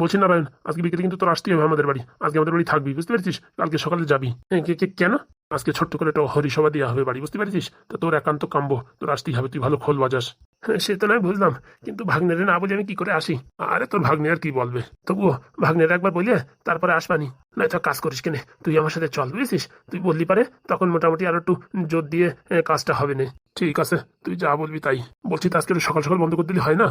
বলছি নারায়ণ আজকে বিকেলে কিন্তু তোর আসতেই হবে আমাদের বাড়ি। আজকে আমাদের বাড়ি থাকবি বুঝতে পেরেছিস? কালকে সকালে যাবি। হ্যাঁ, কে- কেন? আজকে ছোট্ট করে একটা হরিসভা দেওয়া হবে বাড়ি বুঝতে পেরেছিস? তো তোর একান্ত কাম্য। তোর আসতেই হবে তুই ভালো খোল বাজাস। হ্যাঁ, সে তো নয় বুঝলাম। কিন্তু ভাগ্নেরে না বলে আমি কি করে আসি? আরে তোর ভাগ্নে আর কি বলবে? তবুও ভাগ্নের একবার বলে তারপরে আসবানি। নয় তো কাজ করিস কেনে তুই আমার সাথে চল বুঝেছিস? তুই বললি পারে তখন মোটামুটি আরও একটু জোর দিয়ে কাজটা হবে না। ঠিক আছে তুই যা বলবি তাই। বলছি তো আজকে সকাল সকাল বন্ধ করে দিলে হয় না?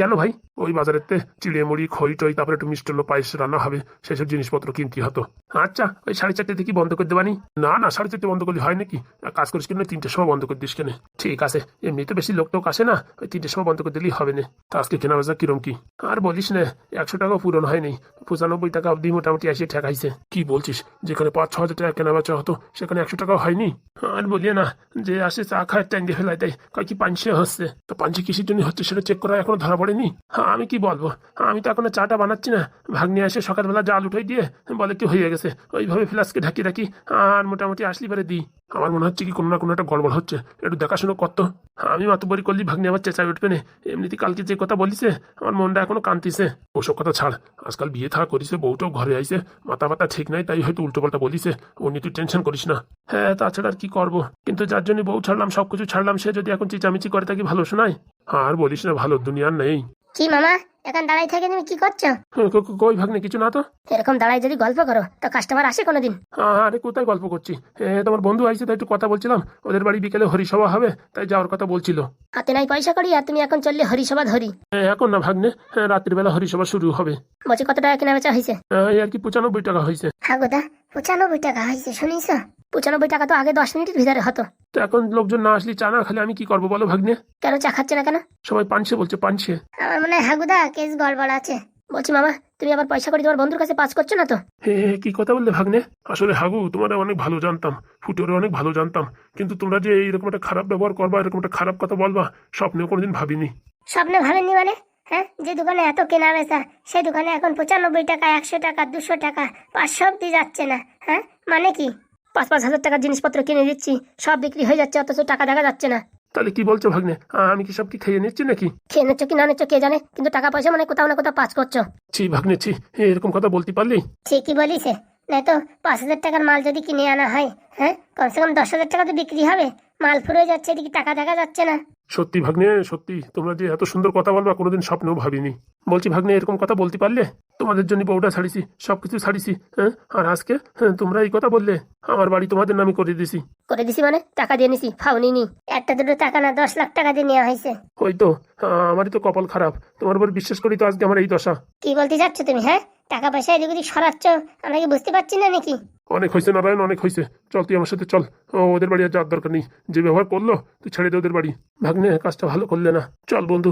কেন ভাই? ওই বাজারেতে চিড়ে মুড়ি খই টই তারপরে একটু মিষ্টান্ন পায়েস রান্না হবে সেসব জিনিসপত্র কিনতে হতো। আচ্ছা ওই সাড়ে চারটে থেকে বন্ধ করে দেবানি। না না না সাড়ে চারটে বন্ধ করলে হয় নাকি? কাজ করিস কেন? তিনটের সময় বন্ধ করে দিস কেন? ঠিক আছে এমনি তো বেশি লোক টোক আসে না, ওই তিনটের সময় বন্ধ করে দিলেই হবে না। তা আজকে কেনা বাজার কিরম কি? আর বলিস না, একশো টাকা পূরণ হয়নি। পঁচানব্বই টাকা অবধি মোটামুটি এসে ঠেকাইছে কি বলছিস? যেখানে পাঁচ, ছ হাজার টাকা কেনা বেচা হতো, সেখানে একশো টাকাও হয়নি। আর বলিয়ে না, যে আসে চা খায়, ট্যাঙ্গে ফেলায় দেয়, কয় কি পাঞ্চে হচ্ছে? তো পাঞ্চে কিসের জন্য হচ্ছে সেটা চেক করা এখনও ধরা পড়েনি? হ্যাঁ আমি কি বলব? আমি তো এখনও চাটা বানাচ্ছি না। ভাগ্নে এসে সকালবেলা জাল উঠাই দিয়ে বলে কি হয়ে গেছে? ওইভাবে ফ্লাস্কে ঢাকি রাখি আর মোটামুটি আসলি পারে দিই। আমার মনে হচ্ছে কি কোনো না কোনো একটা গড়বড় হচ্ছে। একটু দেখাশুনো করতো। আমি মাতবরি করলি, ভাগ্নে আবার চেঁচাই উঠবে না। এমনিতে কালকে যে কথা বলিছে, আমার মনটা এখনও কান্তিছে ওসব কথা ছাড়, আজকাল বিয়ে থাকা করিছে, বউটাও ঘরে আইছে। মাথা মাথা ঠিক নাই, তাই হয়তো উল্টো পাল্টা বলিছে। ও নিয়ে তুই টেনশন করিস না। হ্যাঁ তাছাড়া আর কি করব? কিন্তু যার জন্য বউ ছাড়লাম, সবকিছু ছাড়লাম, সে যদি এখন চিচামিচি করে তাকে ভালো শোনায়? আর বলিস না, ভালো দুনিয়ার নেই। কি মামা? এখন দাঁড়াই থেকে তুমি কি করছ? কই ভাগ্নে কিছু না তো? এরকম দাঁড়াই যদি গল্প করো তো কাস্টমার আসে কোনোদিন। আরে কোথায় গল্প করছি? তোমার বন্ধু আইছে তাই একটু কথা বলছিলাম। ওদের বাড়ি বিকেলে হরিসভা হবে তাই যাওয়ার কথা বলছিল। হাতে নাই পয়সা করি আর তুমি এখন চললে হরিসভা ধরি। এখন না ভাগ্নে রাত্রিবেলা হরিসভা শুরু হবে। বলছি কত টাকা কেনা বেচা হয়েছে আর কি পঁচানব্বই টাকা হয়েছে হ্যাঁ গোদা পঁচানব্বই টাকা হয়েছে শুনিস পঁচানব্বই টাকা তো আগে দশ মিনিটের ভিতরে হতো। তো এখন লোকজন না আসলে চা না খালে আমি কি করব বলো ভাগ্নে? কেন চা খাচ্ছে না কেন? সবাই পানছে বলছে পানছে। আমার মনে হয় হাগুদা কেস গড়বড় আছে। বলছি মামা তুমি আবার পয়সা করে তোমার বন্ধুর কাছে পাস করছ না তো? হে হে, কি কথা বললে ভাগ্নে? আসলে হাগু তোমার অনেক ভালো জানতাম ফুটোরে অনেক ভালো জানতাম কিন্তু তোমরা যে এইরকম একটা খারাপ ব্যবহার করবা এরকম একটা খারাপ কথা বলবা স্বপ্নেও কোনোদিন ভাবিনি। স্বপ্নে ভাবেননি মানে? হ্যাঁ যে দোকানে এত কেনা বেচা সেই দোকানে এখন পঁচানব্বই টাকা একশো টাকা দুশো টাকা পাঁচশো অব্দি যাচ্ছে না হ্যাঁ? মানে কি? পাঁচ পাঁচ হাজার টাকার জিনিসপত্র কিনে দিচ্ছি সব বিক্রি হয়ে যাচ্ছে অথচ টাকা দেখা যাচ্ছে না। তাহলে কি বলছো ভাগ্নে? আমি কি সব কি খেয়ে নিচ্ছি নাকি? খেয়ে নিচ্ছ কি না নিচ্ছ কে জানে কিন্তু টাকা পয়সা মানে কোথাও না কোথাও পাস করছ। ছি ভাগ্নে ছি এরকম কথা বলতে পারলি? ঠিকই বলিস নাই তো পাঁচ হাজার টাকার মাল যদি কিনে আনা হয় হ্যাঁ? কমসে কম দশ হাজার টাকা তো বিক্রি হবে। মাল ফুরে যাচ্ছে এদিকে টাকা দেখা যাচ্ছে না। সত্যি ভাগ্নে সত্যি। তোমরা যে এত সুন্দর কথা বলবা কোনোদিন স্বপ্নেও ভাবিনি। বলছি ভাগ্নে এরকম কথা বলতে পারলে? তোমাদের জন্য বউটা ছাড়িছি সবকিছু ছাড়িছি হ্যাঁ? আর আজকে হ্যাঁ, তোমরা এই কথা বললে আমার বাড়ি তোমাদের নামে করে দিছি। করে দিছি মানে? টাকা দিয়ে নিছি ফাউনি নি। একটা দুটো টাকা না দশ লাখ টাকা দিয়ে নেওয়া হয়েছে। ওই তো আমারই তো কপাল খারাপ। তোমার উপর বিশ্বাস করি তো আজকে আমার এই দশা। কি বলতে চাচ্ছ তুমি হ্যাঁ? টাকা পয়সা এদিক ওদিক সরাচ্ছ আমরা কি বুঝতে পারছি না নাকি? অনেক হয়েছে নারায়ণ অনেক হয়েছে চল তুই আমার সাথে চল। ও, ওদের বাড়ি আর যাওয়ার দরকার নেই। যে ব্যবহার করল তুই ছেড়ে দে ওদের বাড়ি। ভাগ্নে কাজটা ভালো করলে না। চল বন্ধু।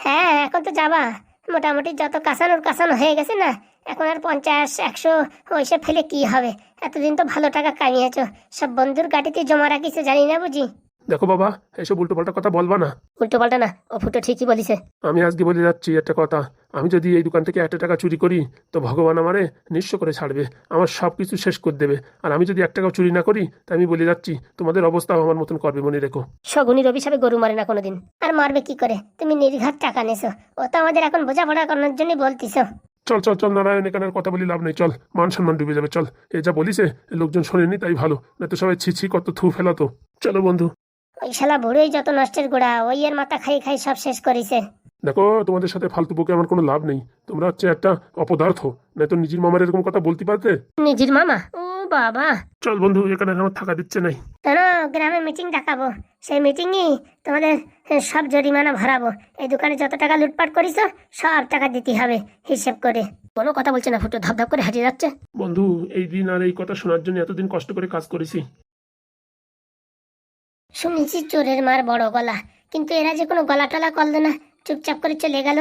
হ্যাঁ এখন তো যাবা। মোটামুটি যত কাঁচানোর কাঁচানো হয়ে গেছে না এখন আর পঞ্চাশ একশো ওইসব ফেলে কি হবে? এতদিন তো ভালো টাকা কামিয়েছো। সব বন্ধুর গাড়িতে জমা রাখিছে জানি না বুঝি। দেখো বাবা এসব উল্টো পাল্টা কথা বলবা না। উল্টো পাল্টা না ও ফুটো ঠিকই বলিছে। আমি আজকে বলে যাচ্ছি একটা কথা। আমি যদি এই দোকান থেকে একটা টাকা চুরি করি তো ভগবান আমারে নিঃস্ব করে ছাড়বে আমার সব কিছু শেষ করে দেবে। আর আমি যদি এক টাকাও চুরি না করি তা আমি বলে যাচ্ছি তোমাদের অবস্থাও আমার মতন করবে মনে রেখো। শগুনি রবি সাহেব গরু মারে না কোনোদিন। আর মারবে কি করে? তুমি নির্ঘাত টাকা নেছো। ও তো আমাদের এখন বোঝাপড়া করার জন্য বলতিছো। চল চল চল নারায়ণ এখানে কথা বলি লাভ নেই চল। মান সম্মান ডুবে যাবে চল। এ যা বলিছে লোকজন শোনেনি তাই ভালো। না তো সবাই ছি ছি কত থু ফেলাতো চলো বন্ধু। ওই শালা বুড়োই যত নষ্টের গোড়া ওই এর মাথা খাই খাই সব শেষ করেছে। দেখো তোমাদের সাথে ফালতু বকে আমার কোনো লাভ নেই। তোমরা হচ্ছে একটা অপদার্থ। না তো নিজের মামার এরকম কথা বলতে পারতে? নিজের মামা? ও বাবা। চল বন্ধু এখানে আমার থাকা দিচ্ছে নাই। কেন গ্রামে মিটিং ডাকাবো সেই মিটিংই তোমাদের সব জরিমানা ভরাবো। এই দোকানে যত টাকা লুটপাট করিস সব টাকা দিতে হবে হিসেব করে। কোনো কথা বলছে না ফুটো ধপধপ করে হাঁটিয়ে যাচ্ছে। বন্ধু এই দিন আর এই কথা শোনার জন্য এতদিন কষ্ট করে কাজ করেছি। শুনেছি চোরের মার বড় গলা কিন্তু এরা যে কোনো গলা টলা করল না চুপচাপ করে চলে গেল।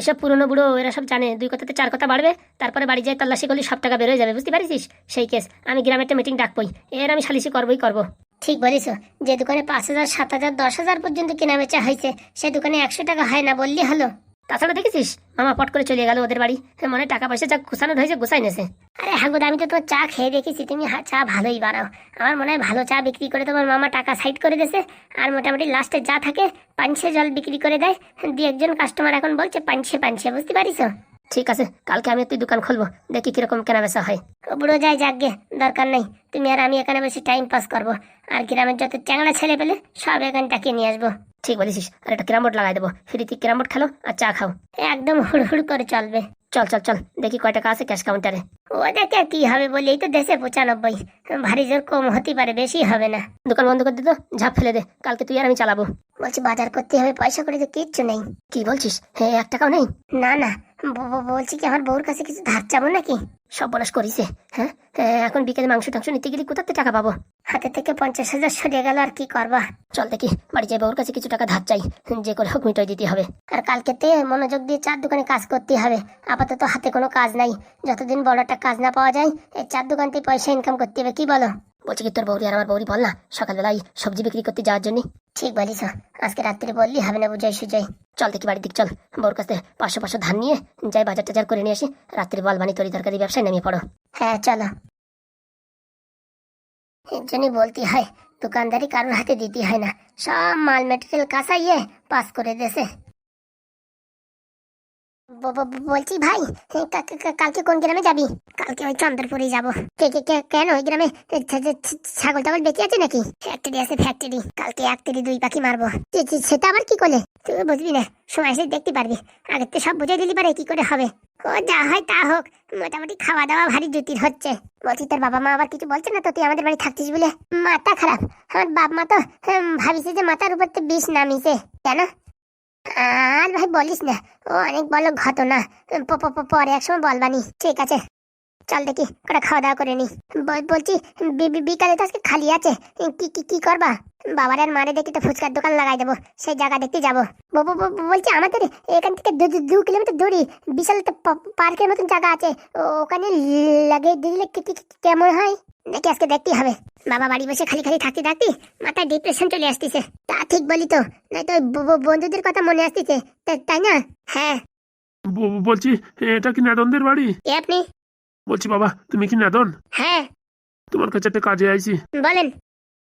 এসব পুরনো বুড়ো, এরা সব জানে। দুই কথাতে চার কথা বাড়বে। তারপরে বাড়ি যায় তল্লাশি করলে সব টাকা বেরোয় যাবে। বুঝতে পারিস সেই কেস। আমি গ্রামে একটা মিটিং ডাকবই এর আমি সালিশি করবই করব। ঠিক বলিস যে দোকানে পাঁচ হাজার, সাত হাজার, দশ হাজার পর্যন্ত কেনা বেচা হয়েছে সে দোকানে একশো টাকা হয় না বললি হলো। তাছাড়া দেখেছিস? মামা পট করে চলে গেল ওদের বাড়ি। হ্যাঁ, মনে টাকা পয়সা যা গুছানো হয়েছে গুছাই নেছে আরে হাগুদ আমি তো তোর চা খেয়ে দেখেছি তুমি চা ভালোই বানাও। আমার মনে হয় ভালো চা বিক্রি করে তোমার মামা টাকা সাইড করে দিয়েছে। আর মোটামুটি লাস্টে যা থাকে পাঞ্ছে জল বিক্রি করে দেয়। দু একজন কাস্টমার এখন বলছে পাঞ্ছে পাঞ্ছে বুঝতে পারিস? ঠিক আছে কালকে আমি তুই দোকান খুলবো দেখি কীরকম কেনা বেচা হয়। বুড়ো যাই যাকগে দরকার নেই তুমি আর আমি এখানে বসে টাইম পাস করব। আর গ্রামের যত চ্যাংড়া ছেলে পেলে সব এখানে টাকিয়ে নিয়ে আসব। ঠিক বলেছিস আর একটা ক্যারাম বোর্ড লাগাই দেবো ফ্রিতে ক্যারাম বোর্ড খেলো আর চা খাও। একদম হুড় হুড় করে চলবে। চল চল চল দেখি কয় টাকা আছে ক্যাশ কাউন্টারে ও দেখে কি হবে বলি এই তো দেশে পঁচানব্বই ভারী জোর কম হতে পারে বেশি হবে না। দোকান বন্ধ করে দে তো ঝাপ ফেলে দে কালকে তুই আর আমি চালাবো। বলছি বাজার করতে হবে পয়সা করে তো কিচ্ছু নেই। কি বলছিস হ্যাঁ এক টাকাও নেই? না না বলছি কি, আমার বউর কাছে কিছু ধার চাবো নাকি? সব বলাস করিছে হ্যাঁ? এখন বিকেলে মাংস টাংস নিতে গেলে কোথাতে টাকা পাবো? হাতে থেকে পঞ্চাশ হাজার সরে গেল, আর কি করবা? চল দেখি, বাড়ি যাই, বউর কাছে কিছু টাকা ধার চাই। যে করে হোক, মিটাই দিতে হবে। আর কালকেতে মনোযোগ দিয়ে চার দোকানে কাজ করতে হবে। আপাতত হাতে কোনো কাজ নাই। যতদিন বড় একটা কাজ না পাওয়া যায়, এই চার দোকান থেকে পয়সা ইনকাম করতে হবে, কি বলো? বলছি কি, তোর বৌরি আর আমার বৌরি বল না? সকালবেলায় সবজি বিক্রি করতে যাওয়ার জন্য? ঠিক বলিস, আজকে রাত্রে বললি হবে না, বুঝাই সুজাই চল দেখি বাড়ির দিক, চল। বউর কাছে পাঁচশো পাঁচশো ধান নিয়ে যাই, বাজার টাজার করে নিয়ে আসি। রাত্রি বল বানি তরি তরকারি ব্যবসায় নামিয়ে পড়ো। হ্যাঁ চলো। এর জন্যই বলতে হয়, দোকানদারি কারোর হাতে দিতে হয় না। সব মাল মেটেরিয়াল কাঁসাইয়ে পাস করে ব- বলছি ভাই কালকে কোন গ্রামে যাবি? কালকে ওই যাব। কে কেন ওই গ্রামে? ছাগল টাগল বেঁচে আছে নাকি? ফ্যাক্টরি আছে, ফ্যাক্টরি। কালকে এক তিরি দুই পাখি মারবো। সেটা আবার কি করলে? তুই বুঝবি না। সময় এসে দেখতে পারবি। আগে তো সব বুঝে দিলি পারে, কি করে হবে? ও যা হয় তা হোক। মোটামুটি খাওয়া দাওয়া ভারী জুতির হচ্ছে। বলছি, তোর বাবা মা আবার কিছু বলছে না তো? তুই আমাদের বাড়ি থাকতিস বলে? মাথা খারাপ। আমার বাপ মা তো ভাবিছে যে মাথার উপর তো বিষ নামিছে। কেন? আর ভাই বলিস না ও অনেক বড় ঘটনা। পরে একসময় বলবানি ঠিক আছে? চল দেখি কটা খাওয়া দাওয়া করে নি। বল- বলছি বিকালে তো আজকে খালি আছে। কি কি কি করবা? বাবার আর মারে দেখি তো ফুচকার দোকান লাগাই দেবো সেই জায়গা দেখতে যাব। বলছি আমাদের এখান থেকে দু কিলোমিটার দূরে বিশাল পার্কের মতন জায়গা আছে। ওখানে লাগিয়ে দিলে কেমন হয়? দেখি আজকে দেখতেই হবে। বাবা বাড়ি বসে খালি খালি থাকতে থাকতে মাথায় ডিপ্রেশন চলে আসতেছে। তা ঠিক বলি তো নাই তো বন্ধুদের কথা মনে আসতেছে তাই না? হ্যাঁ। বলছি এটা কি নাদনদের বাড়ি? আপনি? বলছি বাবা তুমি কি নাদন হ্যাঁ। তোমার কাছে একটা কাজে আইছি। বলেন।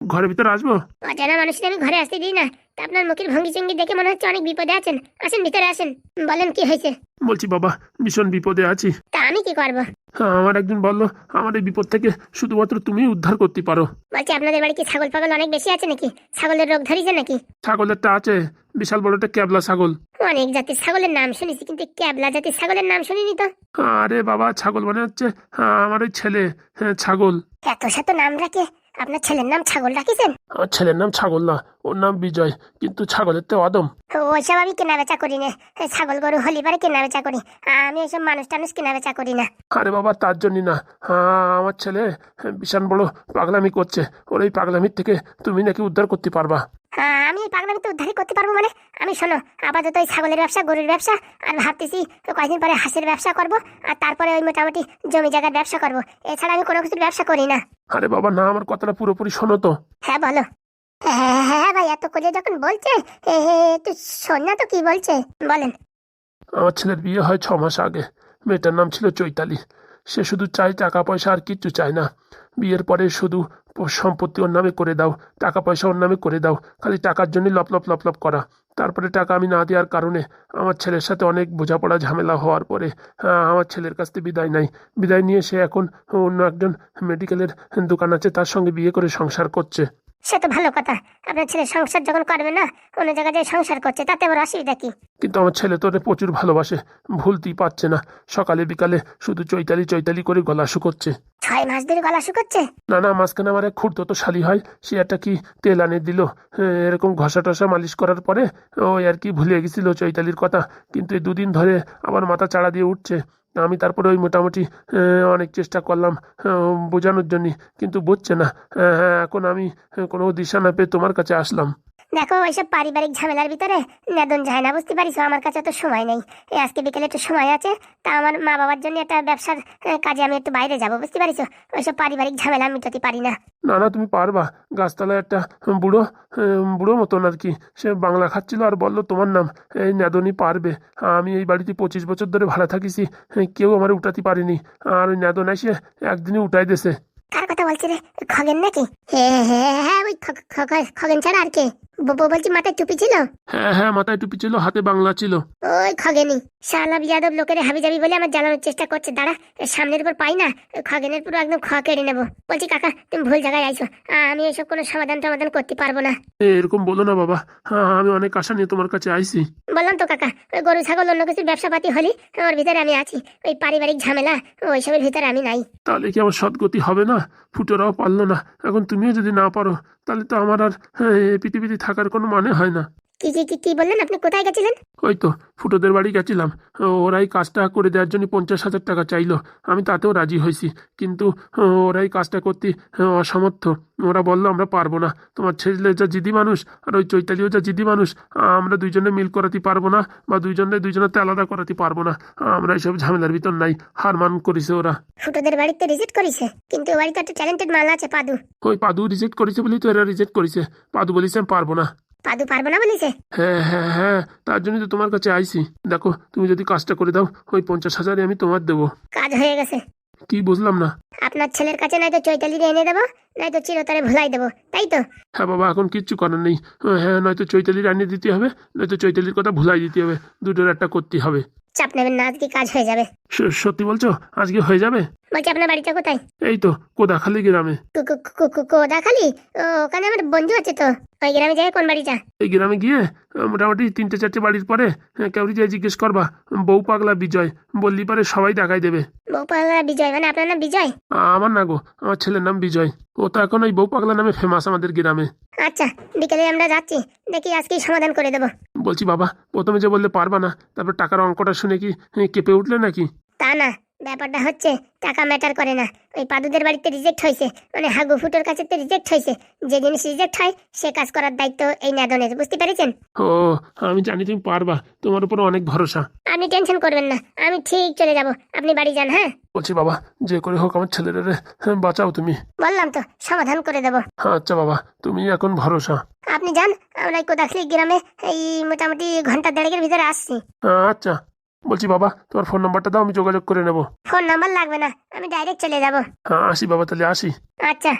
ঘরের ভিতরে আসব? অজানা মানুষের আমি ঘরে আসতে দিই না। তা আপনার মুখের ভঙ্গি চঙ্গি দেখে মনে হচ্ছে অনেক বিপদে আছেন। আসেন ভিতরে আসেন। বলেন কি হয়েছে? বলছি বাবা ভীষণ বিপদে আছি। তা আমি কি করব? হ্যাঁ, আমার একজন বলল আমার এই বিপদ থেকে শুধুমাত্র তুমি উদ্ধার করতে পারো। বলছি আপনাদের বাড়ি কি ছাগল পাগল অনেক বেশি আছে নাকি? ছাগলের রোগ ধরিছে নাকি? ছাগলেরটা আছে বিশাল বড় একটা ক্যাবলা ছাগল। অনেক জাতির ছাগলের নাম শুনেছি কিন্তু ক্যাবলা জাতির ছাগলের নাম শুনিনি তো। আরে বাবা ছাগল মানে হচ্ছে হ্যাঁ, আমার ওই ছেলে হ্যাঁ, ছাগল। এত শত নাম রাখে আপনার ছেলের নাম ছাগল রাখিছেন? আমার ছেলের নাম ছাগল না ওর নাম বিজয় কিন্তু ছাগলের তো অদম ওইসব আমি কেনা বেচা করি না। ছাগল গরু হলিবারে কেনা বেচা করি। আমি ওইসব মানুষ টানুষ কেনা বেচা করি না। আরে বাবা তার জন্যই না। হ্যাঁ আমার ছেলে বিশাল বড় পাগলামি করছে। ওর এই পাগলামির থেকে তুমি নাকি উদ্ধার করতে পারবা। হ্যাঁ, আমি এই পাগলামি তো উদ্ধারই করতে পারব মানে? আমি শোনো আপাতত ওই ছাগলের ব্যবসা গরুর ব্যবসা আর ভাবতেছি কয়েকদিন পরে হাঁসের ব্যবসা করব আর তারপরে ওই মোটামুটি জমি জায়গার ব্যবসা করব। এছাড়া আমি কোনো কিছুর ব্যবসা করি না। আরে বাবা না আমার কথাটা পুরোপুরি শোনো তো। হ্যাঁ বলো। হ্যাঁ হ্যাঁ ভাই এত করে যখন বলছে একটু শোন না তো কি বলছে। বলেন। আমার ছেলের বিয়ে হয় ছ মাস আগে। মেয়েটার নাম ছিল চৈতালি। সে শুধু চায় টাকা পয়সা আর কিচ্ছু চায় না। বিয়ের পরে শুধু সম্পত্তি ওর নামে করে দাও টাকা পয়সা ওর নামে করে দাও খালি টাকার জন্য লপ লপ লপ লপ করা। তারপরে টাকা আমি না দেওয়ার কারণে আমার ছেলের সাথে অনেক বোঝাপড়া ঝামেলা হওয়ার পরে আহ, আমার ছেলের কাছ থেকে বিদায় নাই। বিদায় নিয়ে সে এখন অন্য একজন মেডিকেলের দোকান আছে তার সঙ্গে বিয়ে করে সংসার করছে। সে তো ভালো কথা। আপনার ছেলে সংসার যখন করবে না অন্য জায়গায় যায় সংসার করছে তাতে আবার অসুবিধা কি? কিন্তু আমার ছেলে তো প্রচুর ভালোবাসে ভুলতেই পারছে না। সকালে বিকালে শুধু চৈতালি চৈতালি করে গলা শুকোচ্ছে। ছয় মাস ধরে গলা শুকোচ্ছে? না না মাঝখানে আমার এক খুঁড়তো তো শালি হয় সে একটা কি তেল আনে দিল এরকম ঘষা টসা মালিশ করার পরে ওই আর কি ভুলে গেছিল চৈতালির কথা। কিন্তু এই দুদিন ধরে আবার মাথা চাড়া দিয়ে উঠছে। আমি তারপরে ওই মোটামুটি অনেক চেষ্টা করলাম বোঝানোর জন্য কিন্তু বুঝছে না। আহ, এখন আমি কোনো দিশা না পেয়ে তোমার কাছে আসলাম। দেখো, ওইসব পারিবারিক ঝামেলার ভিতরে নেদন যায় না, বুঝতে পারিস? আমার কাছে তো সময় নেই। এই আজকে বিকেলে একটু সময় আছে, তা আমার মা বাবার জন্য একটা ব্যবসার কাজে আমি একটু বাইরে যাব, বুঝতে পারিস? ওইসব পারিবারিক ঝামেলা মিটাতে পারি না। না না, তুমি পারবা। গাছতলায় একটা বুড়ো বুড়ো মতন আর কি। সে বাংলা খাচ্ছিল আর বলল, তোমার নাম, এই নাদনি পারবে। আমি এই বাড়িতে পঁচিশ বছর ধরে ভাড়া থাকিছি কেউ আমার উঠাতে পারেনি। আর ওই নাদন এসে একদিনই উঠাই দিয়েছে। কার কথা বলছি রে? খগেন নাকি? হ্যাঁ হ্যাঁ হ্যাঁ ওই খগেন ছাড়া আর কে? বলছি মাথায় টুপি ছিল? হ্যাঁ হ্যাঁ মাথায় টুপি ছিল হাতে বাংলা ছিল। ওই খগেনি শালাব যাদব লোকের হাবি যাবি বলে আমার জ্বালানোর চেষ্টা করছে। দাঁড়া সামনের উপর পাই না খগেনের পুরো একদম খ কেড়ে নেব। বলছি কাকা তুমি ভুল জায়গায় আইছো। আমি এসব কোনো সমাধান টমাধান করতে পারব না। এরকম বলো না বাবা। হ্যাঁ আমি অনেক আশা নিয়ে তোমার কাছে আইছি। বললাম তো কাকা ওই গরু ছাগল অন্য কিছুর ব্যবসাপাতি হলি ওর ভিতরে আমি আছি। ওই পারিবারিক ঝামেলা ওইসবের ভিতরে আমি নাই। তাহলে কি আমার সদ্গতি হবে না? ফুটোরাও পারল না। এখন তুমিও যদি না পারো তাহলে তো আমার আর হ্যাঁ, এই পৃথিবীতে থাকার কোনো মানে হয় না। কি কি কি- কি বললেন? আপনি কোথায় গেছিলেন? ওই তো ফুটোদের বাড়ি গেছিলাম। ওরাই কাজটা করে দেওয়ার জন্য পঞ্চাশ হাজার টাকা চাইলো। আমি তাতেও রাজি হয়েছি। কিন্তু ওরাই কাজটা করতে অসমর্থ। ওরা বলল আমরা পারব না। তোমার ছেলে যা জিদি মানুষ আর ওই চৈতালিও যা জিদি মানুষ আমরা দুইজনে মিল করাতে পারব না বা দুইজনে দুইজনেতে আলাদা করাতে পারব না। আমরা এইসব ঝামেলার ভিতর নাই। হার মান করেছে ওরা। ফুটোদের বাড়িতে রিজেক্ট করেছে? কিন্তু ও বাড়িতে একটা ট্যালেন্টেড মাল আছে পাদু। ওই পাদু রিজেক্ট করেছে বলেই তো এরা রিজেক্ট করেছে। পাদু বলিস আমি পারব না। পাদু পারব না বলেছে? হ্যাঁ হ্যাঁ হ্যাঁ তার জন্য তো তোমার কাছে আইছি। দেখো তুমি যদি কাজটা করে দাও ওই পঞ্চাশ হাজারে আমি তোমার দেবো। কাজ হয়ে গেছে। কি বুঝলাম না। আপনার ছেলের কাছে নয়তো চৈতালি এনে দেবো নয়তো চিরতরে ভুলাই দেবো তাই তো? হ্যাঁ বাবা এখন কিচ্ছু করার নেই। হ্যাঁ নয়তো চৈতালির আনিয়ে দিতে হবে নয়তো চৈতালির কথা ভুলাই দিতে হবে। দুটোর একটা করতে হবে। চাপ নেবেন না আজকে কাজ হয়ে যাবে। সত্যি বলছো? আজকে হয়ে যাবে? বলছি আপনার বাড়িটা কোথায়? এই তো কোদাখালি গ্রামে। কোদাখালি? ওখানে আমার বন্ধু আছে তো। ওই গ্রামে যাই কোন বাড়িটা? এই গ্রামে গিয়ে মোটামুটি তিনটে চারটে বাড়ির পরে কেউ যে জিজ্ঞেস করবা বউ পাগলা বিজয় বললি পারে সবাই দেখাই দেবে। বউ পাগলা বিজয় মানে আপনার নাম বিজয়? আমার না গো আমার ছেলের নাম বিজয়। ও তো এখন ওই বউ পাগলা নামে ফেমাস আমাদের গ্রামে। আচ্ছা বিকেলে আমরা যাচ্ছি। দেখি আজকেই সমাধান করে দেবো। বলছি বাবা প্রথমে যে বললে পারবা না তারপর টাকার অঙ্কটা শুনে কি কেঁপে উঠলে নাকি? তা না ব্যাপারটা হচ্ছে টাকা ম্যাটার করে না। ওই পাদুদের বাড়িতে রিজেক্ট হয়েছে মানে হাগু ফুটোর কাছে তো রিজেক্ট হয়েছে। যে জিনিস রিজেক্ট হয় সে কাজ করার দায়িত্ব এই নাদনের বুঝতে পেরেছেন? ও আমি জানি তুমি পারবা তোমার উপর অনেক ভরসা। আপনি টেনশন করবেন না আমি ঠিক চলে যাব। আপনি বাড়ি যান হ্যাঁ? বলছি বাবা যে করে হোক আমার ছেলেরে হ্যাঁ, বাঁচাও তুমি। বললাম তো সমাধান করে দেবো। আচ্ছা বাবা তুমি এখন ভরসা। আপনি যান আমরা কোদাখলি গ্রামে এই মোটামুটি ঘণ্টা দেড়েকের ভিতরে আসছি। আচ্ছা। বলছি বাবা তোমার ফোন নাম্বারটা দাও আমি যোগাযোগ করে নেব। ফোন নাম্বার লাগবে না আমি ডাইরেক্ট চলে যাব। হ্যাঁ আসি বাবা তাহলে আসি। আচ্ছা।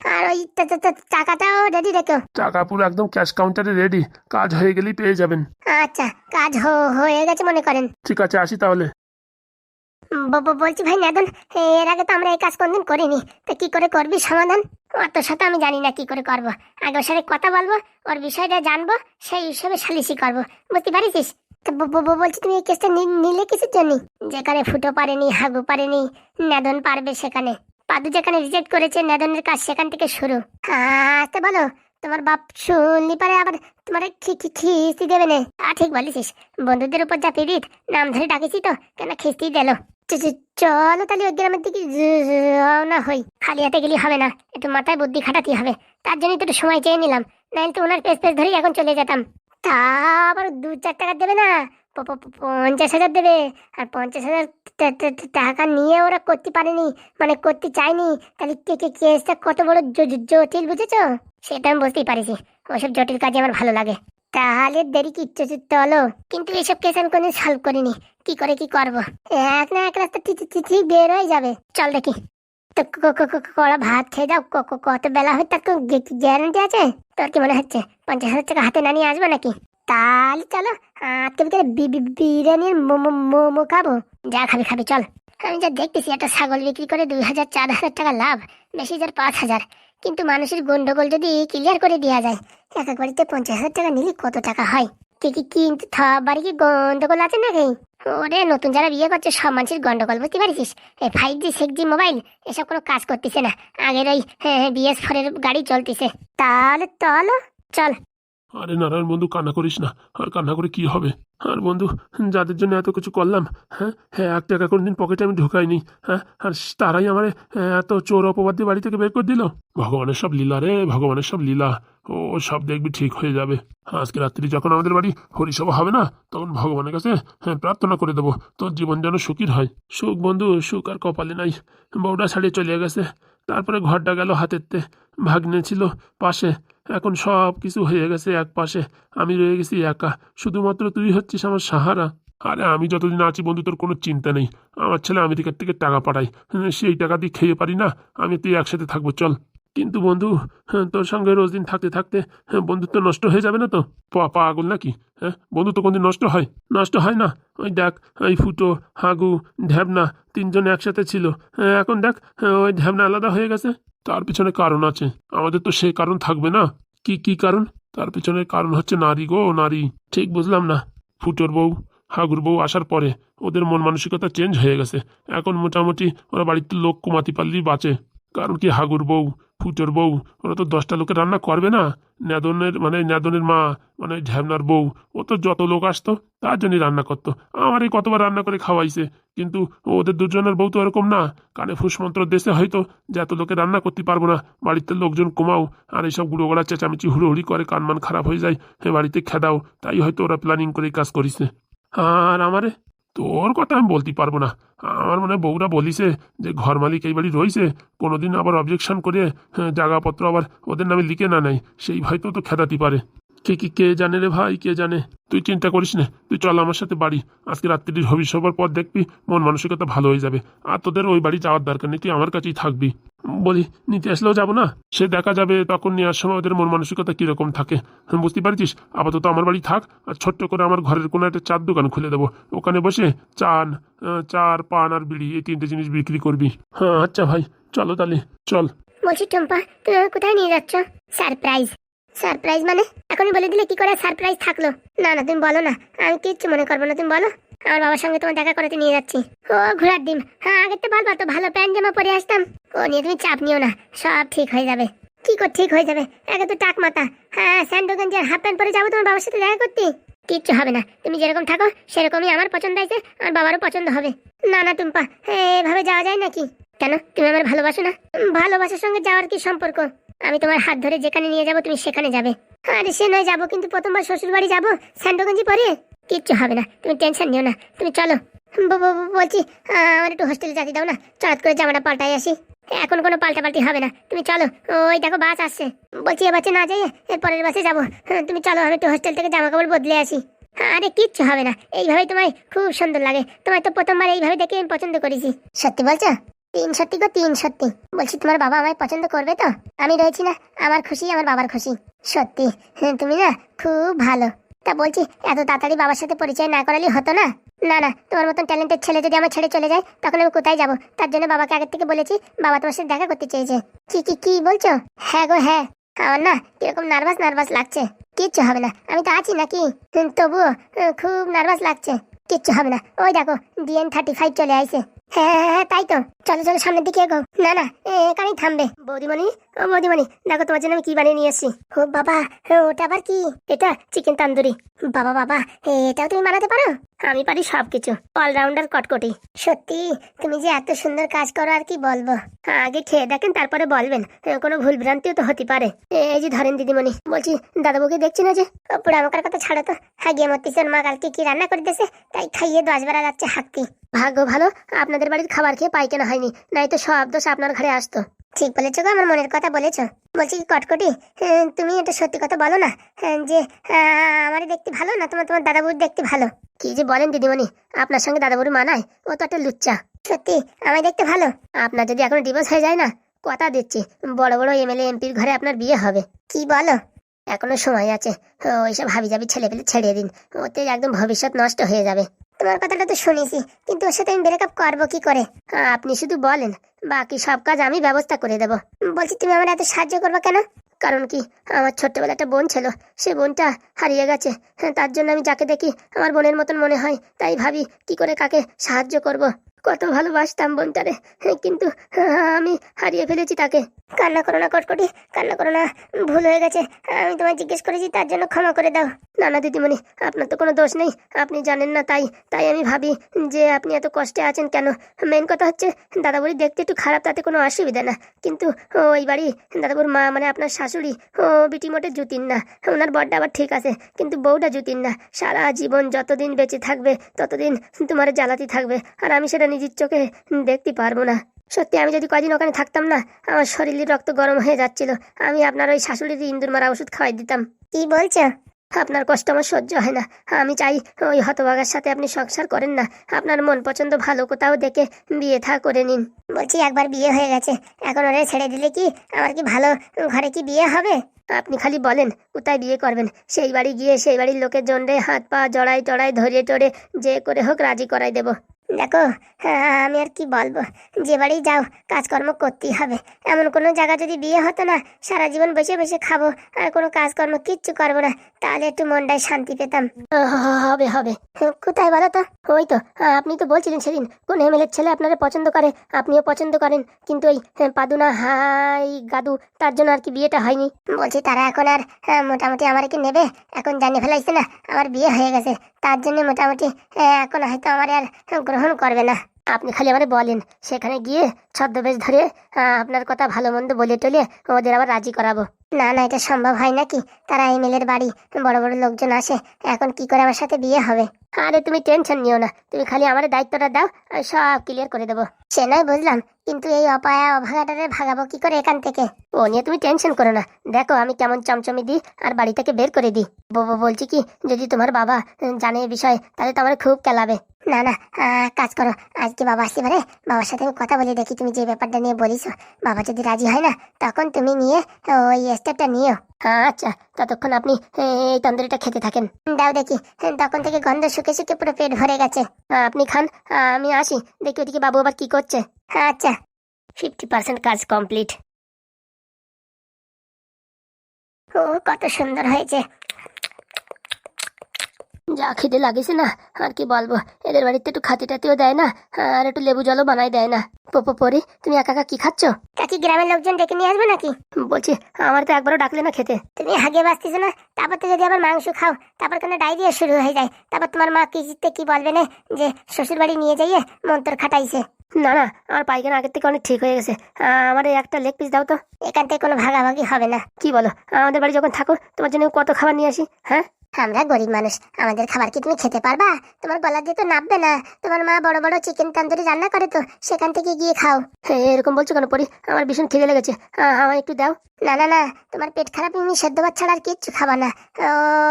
আর ওই টা- টা- টা- টাকাটাও রেডি রেখো। টাকা পুরো একদম ক্যাশ কাউন্টারে রেডি কাজ হয়ে গেলেই পেয়ে যাবেন। আচ্ছা কাজ হো- হয়ে গেছে মনে করেন। ঠিক আছে আসি তাহলে। ব- ব- বলছি ভাই নাদন এর আগে তো আমরা এই কাজ কোনদিন করিনি তো কি করে করবি সমাধান? অত সাথে আমি জানি না কি করে করব। আগে ওর সাথে কথা বলব ওর বিষয়টা জানব সেই হিসেবে সালিশি করব। বুঝতে পারিস বলছি তুমি কেসটা নিলে জন্য? যেখানে ফুটো পারেনি, হাগু পারেনি, নাদন পারবে সেখানে। পাদু যেখানে রিজেক্ট করেছে, নাদনের কাজ সেখান থেকে শুরু। বলো, তোমার বাপ শুনলি পারে আবার তোমার খিস্তি দেবে ঠিক বলেছিস। বন্ধুদের উপর যা পিড়িত, নাম ধরে ডাকেছি তো, কেন খিস্তি দিল? চলো তাহলে ওই গ্রামের দিকে রওনা হই। খালি হাতে গেলে হবে না, একটু মাথায় বুদ্ধি খাটাতে হবে। তার জন্য তো একটু সময় চেয়ে নিলাম নাহলে তো ওনার পেস পেস ধরেই এখন চলে যেতাম। তা আবার দু চার টাকা দেবে না? পঞ্চাশ হাজার দেবে। আর পঞ্চাশ হাজার টাকা নিয়ে ওরা করতে পারেনি মানে করতে চায়নি। তাহলে কে কে কেসটা কত বড় জটিল বুঝেছ? সেটা আমি বুঝতেই পারিছি ওসব জটিল কাজে আমার ভালো লাগে। তাহলে দেরি কি চ- চ- চলো। কিন্তু এসব কেস আমি কোনদিন সলভ করিনি। কি করে, কি করব? এক না এক রাস্তা ঠিক বের হয়ে যাবে। চল দেখি। তো ভাত খেয়ে যাও। কত বেলা হয় তার গ্যারান্টি আছে? তোর কি মনে হচ্ছে? পঞ্চাশ হাজার টাকা হাতে না নিয়ে আসব নাকি? তাহলে চলো, আজকে বিকেলে বিরিয়ানির মোমো খাব। যা খাবি খাবি, চল। আমি যা দেখতেছি, একটা ছাগল বিক্রি করে দুই হাজার, চার হাজার টাকা লাভ, বেশি যার পাঁচ হাজার। কিন্তু মানুষের গন্ডগোল যদি ক্লিয়ার করে দেওয়া যায়, এক বাড়িতে পঞ্চাশ হাজার টাকা নিলে কত টাকা হয়? কি কি কিন্তু বাড়ি কি গন্ডগোল আছে নাকি? ওরে, নতুন যারা বিয়ে করছে, সব মানুষের গন্ডগোল, বুঝতে পারিস এই five G six G mobile এসব কোনো কাজ করতেছে না। আগের ওই বিএস ফোরের গাড়ি চলতেছে। তাহলে চলো, চল। আরে নারায়ণ বন্ধু, কান্না করিস না। আর কান্না করে কি হবে? আর বন্ধু, যাদের জন্য এত কিছু করলাম হ্যাঁ হ্যাঁ এক টাকা কোনদিন পকেটে আমি ঢুকাইনি হ্যাঁ আর তারাই আমার এত চোর অপবাদ দিয়ে বাড়ি থেকে বের করে দিল। ভগবানের সব লীলা রে, ভগবানের সব লীলা। ও, সব দেখবি ঠিক হয়ে যাবে। আজকে রাত্রি যখন আমাদের বাড়ি হরিসভা হবে না, তখন ভগবানের কাছে হ্যাঁ প্রার্থনা করে দেবো, তোর জীবন যেন সুখীর হয়। সুখ বন্ধু, সুখ আর কপালে নাই। বউটা ছাড়িয়ে চলে গেছে। তারপরে ঘরটা গেল হাতেরতে। ভাগ্নে ছিল পাশে। এখন সব কিছু হয়ে গেছে এক পাশে। আমি রয়ে গেছি একা। শুধুমাত্র তুই হচ্ছিস আমার সাহারা। আরে আমি যতদিন আছি বন্ধু তোর কোনো চিন্তা নেই। আমার ছেলে আমেরিকার থেকে টাকা পাঠাই হ্যাঁ, সেই টাকা দিয়ে খেয়ে পারি না। আমি তুই একসাথে থাকব চল। কিন্তু বন্ধু হ্যাঁ, তোর সঙ্গে রোজ দিন থাকতে থাকতে হ্যাঁ, বন্ধুত্ব নষ্ট হয়ে যাবে না তো? পা- আগুন নাকি? হ্যাঁ বন্ধুত্ব কোনদিন নষ্ট হয়? নষ্ট হয় না? ওই দেখ ওই ফুটো হাগু ঢ্যাবনা তিনজন একসাথে ছিল। হ্যাঁ, এখন দেখ ওই ঢ্যাবনা আলাদা হয়ে গেছে। তার পিছনে কারণ আছে। আমাদের তো সেই কারণ থাকবে না। কি কি কারণ? তার পিছনে কারণ হচ্ছে নারী গো নারী। ঠিক বুঝলাম না। ফুটোর বউ হাগুর বউ আসার পরে ওদের মন মানসিকতা চেঞ্জ হয়ে গেছে। এখন মোটামুটি ওরা বাড়িতে লোক কমাতে পারলেই বাঁচে। কারণ কি হাগুর বউ, ফুটোর বউ, ওরা তো দশটা লোকের রান্না করবে না। ন্যাদনের মানে ন্যাদনের মা মানে ঝ্যাবনার বউ, ও তো যত লোক আসতো, তার জন্যই রান্না করতো। আমার এই কতবার রান্না করে খাওয়াইছে, কিন্তু ওদের দুজনের বউ তো এরকম না। কানে ফুসমন্ত্র দেশে হয়তো যে এত লোকে রান্না করতে পারব না, বাড়িতে লোকজন কমাও, আর এইসব গুঁড়ো গলা চেঁচামেচি হুড়োহুড়ি করে কানমান খারাপ হয়ে যায়, হে বাড়িতে খেদাও, তাই হয়তো ওরা প্ল্যানিং করে কাজ করিছে। আর আমারে তোর কথা আমি বলতে পারব না। আমার মনে বউরা বলিছে যে ঘর মালিক এই বাড়ি রয়েছে কোনোদিন আবার অবজেকশন করে হ্যাঁ, জায়গাপত্র আবার ওদের নামে লিখে না নেয়। সেই হয়তো তো খেদাতে পারে। কে কি, কে জানে রে ভাই, কে জানে? তুই চিন্তা করিস না, তুই চল আমার সাথে বাড়ি। আজকে রাত্রির হবিষ পর দেখবি, মন মানসিকতা ভালো হয়ে যাবে। আর তোদের ওই বাড়ি যাওয়ার দরকার নেই, তুই আমার কাছেই থাকবি। বলি, নিতে আসলেও যাব না? সে দেখা যাবে তখন নেওয়ার সময় ওদের মন মানসিকতা কীরকম থাকে। বুঝতে পারছিস? আপাতত আমার বাড়ি থাক, আর ছোট্ট করে আমার ঘরের কোনো একটা চার দোকান খুলে দেবো। ওখানে বসে চান চার, পান আর বিড়ি, এই তিনটে জিনিস বিক্রি করবি। হ্যাঁ আচ্ছা ভাই, চলো তাহলে, চল। বলছি টুম্পা তুমি কোথায় নিয়ে যাচ্ছ? সারপ্রাইজ। সারপ্রাইজ মানে? এখনই বলে দিলে কি করে সারপ্রাইজ থাকল? না না, তুমি বলো না। আমি কিচ্ছু মনে করব না, তুমি বলো। আমার বাবার সঙ্গে তোমার দেখা করতে নিয়ে যাচ্ছি। ও, ঘোড়ার ডিম। হ্যাঁ আগে তো বলবা তো, ভালো প্যান্ট জামা পরে আসতাম। ও, নিয়ে তুমি চাপ নিও না। সব ঠিক হয়ে যাবে। কি করে, ঠিক হয়ে যাবে। একে তো টাক মাথা। হ্যাঁ স্যান্ডো গেঞ্জি আর হাফ প্যান্ট পরে যাব তোমার বাবার সাথে দেখা করতে। কিচ্ছু হবে না। তুমি যেরকম থাকো, সেরকমই আমার পছন্দ হয়েছে, আমার বাবারও পছন্দ হবে। না না, টুম্পা এভাবে যাওয়া যায় নাকি? কেন? তুমি আমার ভালোবাসো না? ভালোবাসার সঙ্গে যাওয়ার কি সম্পর্ক? আমি তোমার হাত ধরে যেখানে নিয়ে যাব তুমি সেখানে যাবে। আরে সে নয় যাব কিন্তু প্রথমবার শ্বশুর বাড়ি যাব স্যান্ডোগঞ্জি পরে? কিচ্ছু হবে না তুমি টেনশন নিও না তুমি চলো। বলছি আমার একটু হোস্টেলে যাতে দাও না চট করে জামাটা পাল্টাই আসি। এখন কোনো পাল্টাপাল্টি হবে না তুমি চলো। ওই দেখো বাস আসছে। বলছি এ বাসে না যাই এর পরের বাসে যাব। হ্যাঁ, তুমি চলো আমি একটু হোস্টেল থেকে জামা কাপড় বদলে আসি। আরে কিচ্ছু হবে না এইভাবেই তোমায় খুব সুন্দর লাগে। তোমায় তো প্রথমবার এইভাবে দেখে আমি পছন্দ করেছি। সত্যি বলছো? তিন সত্যি গো তিন সত্যি বলছি তোমার বাবা আমায় পছন্দ করবে তো? আমি রয়েছি না আমার খুশি আমার বাবার খুশি। সত্যি হ্যাঁ, তুমি না খুব ভালো। তা বলছি এত তাড়াতাড়ি বাবার সাথে পরিচয় না করালে হতো না? না না তোমার মতন ট্যালেন্টেড ছেলে যদি আমার ছেড়ে চলে যায় তখন আমি কোথায় যাব? তার জন্য বাবাকে আগের থেকে বলেছি বাবা তোমার সাথে দেখা করতে চেয়েছে। কি কি কি বলছো? হ্যাঁ গো হ্যাঁ। আমার না কীরকম নার্ভাস নার্ভাস লাগছে। কিচ্ছু হবে না। আমি তো আছি নাকি? তবুও খুব নার্ভাস লাগছে। কিচ্ছু হবে না। ওই দেখো ডিএন থার্টি ফাইভ চলে আইছে। হ্যাঁ হ্যাঁ হ্যাঁ তাই তো। চলো চলো সামনের দিকে এগো। না না এখানেই থামবে। বৌদিমণি ও বৌদিমণি দেখো তোমার জন্য আমি কি বানিয়ে নিয়ে এসেছি। ও বাবা এ, ওটা আবার কি? এটা চিকেন তান্দুরি। বাবা বাবা এটাও তুমি বানাতে পারো? আমি পারি সবকিছু। অলরাউন্ডার কটকটি। সত্যি, তুমি যে এত সুন্দর কাজ করো আর কি বলব? আগে খেয়ে দেখেন, তারপরে বলবেন। কোনো ভুল ভ্রান্তিও তো হতে পারে। এই যে ধরেন দিদিমণি, বলছি, দাদাবুকে দেখছি না যে? পুরো আমাকার কথা ছাড়ো তো। হাগিয়ে আমার পিছন মা কালকে কি রান্না করে দিয়েছে তাই খাইয়ে দশ বেড়া যাচ্ছে হাঁকতি। ভাগ্য ভালো, আপনাদের বাড়ির খাবার খেয়ে পাইখানা হয়নি। নাই তো সব দোষ আপনার ঘরে আসতো। ঠিক বলেছ গো আমার মনের কথা বলেছ। বলছি কি কটকটি? হ্যাঁ, তুমি এটা সত্যি কথা বলো না হ্যাঁ, যে আমার দেখতে ভালো না তোমার তোমার দাদাবুর দেখতে ভালো? কি যে বলেন দিদিমণি আপনার সঙ্গে দাদাবুর মানায় ও তো একটা লুচ্চা। সত্যি আমায় দেখতে ভালো? আপনার যদি এখন ডিভোর্স হয়ে যায় না কথা দিচ্ছি বড় বড় এমএলএ এমপির ঘরে আপনার বিয়ে হবে। কি বলো? এখনও সময় আছে। ওইসব হাবি জাবি ছেলে পেলে ছেড়ে দিন। ওতে একদম ভবিষ্যৎ নষ্ট হয়ে যাবে। তোমার কথাটা তো শুনেছি কিন্তু ওর সাথে আমি ব্রেকআপ করব কি করে? আপনি শুধু বলেন বাকি সব কাজ আমি ব্যবস্থা করে দেবো। বলছি তুমি আমার এত সাহায্য করব কেন? কারণ কি আমার ছোট্টবেলা একটা বোন ছিল সে বোনটা হারিয়ে গেছে। হ্যাঁ, তার জন্য আমি যাকে দেখি আমার বোনের মতন মনে হয় তাই ভাবি কি করে কাকে সাহায্য করব। কত ভালোবাসতাম বোনটারে। হ্যাঁ, কিন্তু হ্যাঁ, আমি হারিয়ে ফেলেছি তাকে। কান্না করো না কটকটি কান্না করো না ভুল হয়ে গেছে। আমি তোমায় জিজ্ঞেস করেছি তার জন্য ক্ষমা করে দাও। না না দিদিমণি আপনার তো কোনো দোষ নেই আপনি জানেন না তাই তাই আমি ভাবি যে আপনি এত কষ্টে আছেন কেন? মেন কথা হচ্ছে দাদাবুড়ি দেখতে একটু খারাপ তাতে কোনো অসুবিধা না। কিন্তু ওই বাড়ি দাদাবুর মা মানে আপনার শাশুড়ি ও বিটি মোটে জুতিন না। ওনার বড্ডা আবার ঠিক আছে কিন্তু বউটা জুতিন না। সারা জীবন যতদিন বেঁচে থাকবে ততদিন তোমার জ্বালাতি থাকবে। আর আমি সেটা নিজের চোখে দেখতে পারব না। সত্যি আমি যদি কদিন ওখানে থাকতাম না আমার শরীরের রক্ত গরম হয়ে যাচ্ছিল। আমি আপনার ওই শাশুড়ির ইন্দুর মারা ওষুধ খাওয়াই দিতাম। কি বলছো? আপনার কষ্ট আমার সহ্য হয় না। আমি চাই ওই হতভাগার সাথে আপনি সংসার করেন না। আপনার মন পছন্দ ভালো কোথাও দেখে বিয়ে থা করে নিন। বলছি একবার বিয়ে হয়ে গেছে। এখন ওরে ছেড়ে দিলে কি আমার কি ভালো ঘরে কি বিয়ে হবে? আপনি খালি বলেন কোথায় বিয়ে করবেন? সেই বাড়ি গিয়ে সেই বাড়ির লোকের জন্যে হাত পা জড়াই টড়াই ধরিয়ে টরে যে করে হোক রাজি করাই দেবো। দেখো আমি আর কি বলব? যে বাড়ি যাও, কাজকর্ম করতেই হবে। এমন কোনো জায়গা যদি বিয়ে হতো না, সারা জীবন বসে বসে খাব, আর কোনো কাজকর্ম কিচ্ছু করব না, তাহলে একটু মনটায় শান্তি পেতাম। হবে হবে। কোথায় বলো তো? ওই তো আপনি তো বলছিলেন সেদিন, কোন এমএলএর ছেলে আপনারা পছন্দ করে? আপনিও পছন্দ করেন, কিন্তু ওই পাদুনা হাই গাদু, তার জন্য আর কি বিয়েটা হয়নি? বলছি তারা এখন আর মোটামুটি আমার কি নেবে? এখন জানিয়ে ফেলাইছে না, আমার বিয়ে হয়ে গেছে। তার জন্য মোটামুটি এখন হয়তো আমার আর গ্রহণ করবে না। আপনি খালি আমার বলেন, সেখানে গিয়ে ছদ্মবেশ ধরে আপনার কথা ভালো মন্দ বলে টলে ওদের আবার রাজি করাবো। না না, এটা সম্ভব হয় নাকি? তারা এমএলএর বাড়ি, বড় বড় লোকজন আসে, এখন কি করে আমার সাথে বিয়ে হবে? আরে তুমি টেনশন নিও না, তুমি খালি আমার দায়িত্বটা দাও, আমি সব ক্লিয়ার করে দেবো। সে নয়, বুঝলাম। কিন্তু এই অপায়া অভাগাটারে ভাগাবো কি করে এখান থেকে? ও নিয়ে তুমি টেনশন করো না। দেখো, আমি কেমন চমচমি দিই আর বাড়ি থেকে বের করে দিই। বউ বলছি কি, যদি তোমার বাবা জানে এই বিষয়ে, তাহলে তো আমার খুব কেলাবে। না না কাজ করো। আজকে বাবা আসতে পারে। বাবার সাথে আমি কথা বলে দেখি, তুমি যে ব্যাপারটা নিয়ে বলিস বাবা যদি রাজি হয় না, তখন তুমি নিয়ে ওই স্টেপটা নিও আচ্ছা ততক্ষণ আপনি এই তন্দুরিটা খেতে থাকেন। দাও দেখি, তখন থেকে গন্ধ শুকে শুকে পুরো পেট ভরে গেছে। আপনি খান, আমি আসি, দেখি ওদিকে বাবু আবার কি করছে। আচ্ছা ফিফটি পার্সেন্ট কাজ কমপ্লিট ও, কত সুন্দর হয়েছে। যা খেতে লাগিছে না আর কি বলব? এদের বাড়িতে একটু খাতি টাতিও দেয় না আর একটু লেবু জলও বানাই দেয় না। পোপো পরি তুমি একা একা কি খাচ্ছ? কাকি গ্রামের লোকজন ডেকে নিয়ে আসবে নাকি? বলছি আমার তো একবারও ডাকলে না খেতে। তুমি হাগে বাঁচতেছ না তারপর তো যদি আবার মাংস খাও তারপর কেন ডায়রিয়া শুরু হয়ে যায়। তারপর তোমার মা কিস্তিতে কি বলবে না যে শ্বশুর বাড়ি নিয়ে যাইয়ে মন্তর খাটাইছে। না না আমার পায়খানা আগের থেকে অনেক ঠিক হয়ে গেছে। আমার একটা লেগ পিস দাও তো। এখান থেকে কোনো ভাগাভাগি হবে না। কি বলো? আমাদের বাড়ি যখন থাকো তোমার জন্য কত খাবার নিয়ে আসি হ্যাঁ? আমরা গরিব মানুষ আমাদের খাবার কি তুমি খেতে পারবা? তোমার গলা দিয়ে তো নাববে না। তোমার মা বড় বড় চিকেন তান্দুরি রান্না করে তো সেখান থেকে গিয়ে খাও। এরকম বলছো কেন পরি? আমার ভীষণ খিদে লেগেছে। আমায় একটু দাও। না না না তোমার পেট খারাপ তুমি সেদ্ধ ভাত ছাড়া আর কিচ্ছু খাবা না।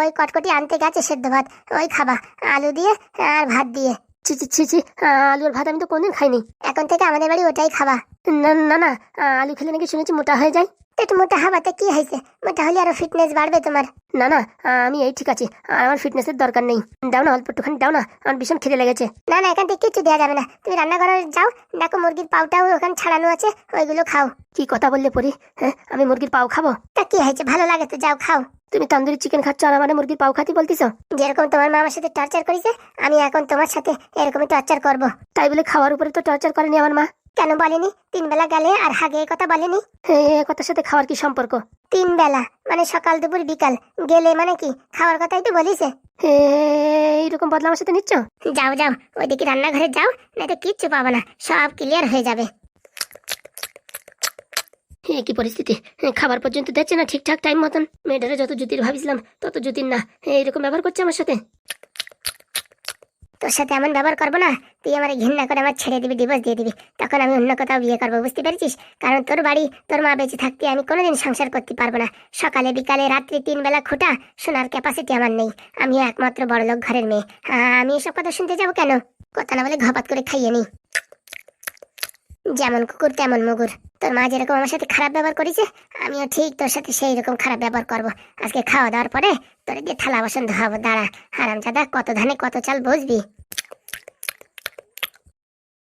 ওই কটকটি আনতে গেছে সেদ্ধ ভাত ওই খাবা। আলু দিয়ে আর ভাত দিয়ে। ছি ছি ছি ছি আহ, আলু আর ভাত আমি তো কোনদিন খাইনি। এখন থেকে আমাদের বাড়ি ওটাই খাবা। না না না আলু খেলে নাকি শুনেছি মোটা হয়ে যায়। তো একটু মোটা হবাতে কি হয়েছে? মোটা হলে আরও ফিটনেস বাড়বে তোমার। না না আমি এই ঠিক আছি। আর আমার ফিটনেসের দরকার নেই। দাও না, অল্প একটুখানি দাও না। আমার ভীষণ খিদে লেগেছে। না না, এখান থেকে কিচ্ছু দেওয়া যাবে না। তুমি রান্নাঘরে যাও। দেখো মুরগির পাউটাও ওখানে ছাড়ানো আছে, ওইগুলো খাও। কি কথা বললে পরি? হ্যাঁ আমি মুরগির পাও খাব? তা কি হয়েছে? ভালো লাগে তো যাও খাও। তুমি তন্দুরি চিকেন খাচ্ছ আর আমার মুরগির পাও খাতি বলতিস যেরকম তোমার মা আমার সাথে টর্চার করেছে, আমি এখন তোমার সাথে এরকমই টর্চার করব। তাই বলে খাওয়ার উপরে তো টর্চার করেনি আমার মা। কেন বলেনি? তিন বেলা গেলে আর হাগে কথা বলেনি? এ কথার সাথে খাওয়ার কি সম্পর্ক? তিন বেলা মানে সকাল দুপুর বিকাল। গেলে মানে কি? খাওয়ার কথাই তো বলিছে। এইরকম বদলা আমার সাথে নিচ্ছ? যাও যাও ওইদিকে রান্নাঘরে যাও না তো কিচ্ছু পাবে না সব ক্লিয়ার হয়ে যাবে। এ কি পরিস্থিতি? খাবার পর্যন্ত দিচ্ছে না ঠিকঠাক টাইম মতন? মেয়েটারে যত জুতির ভাবিছিলাম তত জুতির না। এইরকম ব্যবহার করছে আমার সাথে? তোর সাথে এমন ব্যবহার করব না, তুই আমার ঘৃণা করে আমার ছেড়ে দিবি ডিভোর্স দিয়ে দিবি। তখন আমি অন্য কোথাও বিয়ে করব, বুঝতে পেরেছিস? কারণ তোর বাড়ি, তোর মা বেঁচে থাকতে আমি কোনোদিন সংসার করতে পারব না। সকালে, বিকালে, রাত্রি তিন বেলা খুঁটা শোনার ক্যাপাসিটি আমার নেই। আমি একমাত্র বড়লোক ঘরের মেয়ে। আমি এসব কথা শুনতে যাব কেন? কথা না বলে ঘপাত করে খাইয়ে নি। যেমন কুকুর, তেমন মুগুর। তোর মা যেরকম আমার সাথে খারাপ ব্যবহার করেছে, আমিও ঠিক তোর সাথে সেই রকম খারাপ ব্যবহার করব। আজকে খাওয়া দাওয়ার পরে তোর দিয়ে থালা বাসন ধোয়াবো দাঁড়া হারাম কত ধানে কত চাল বুঝবি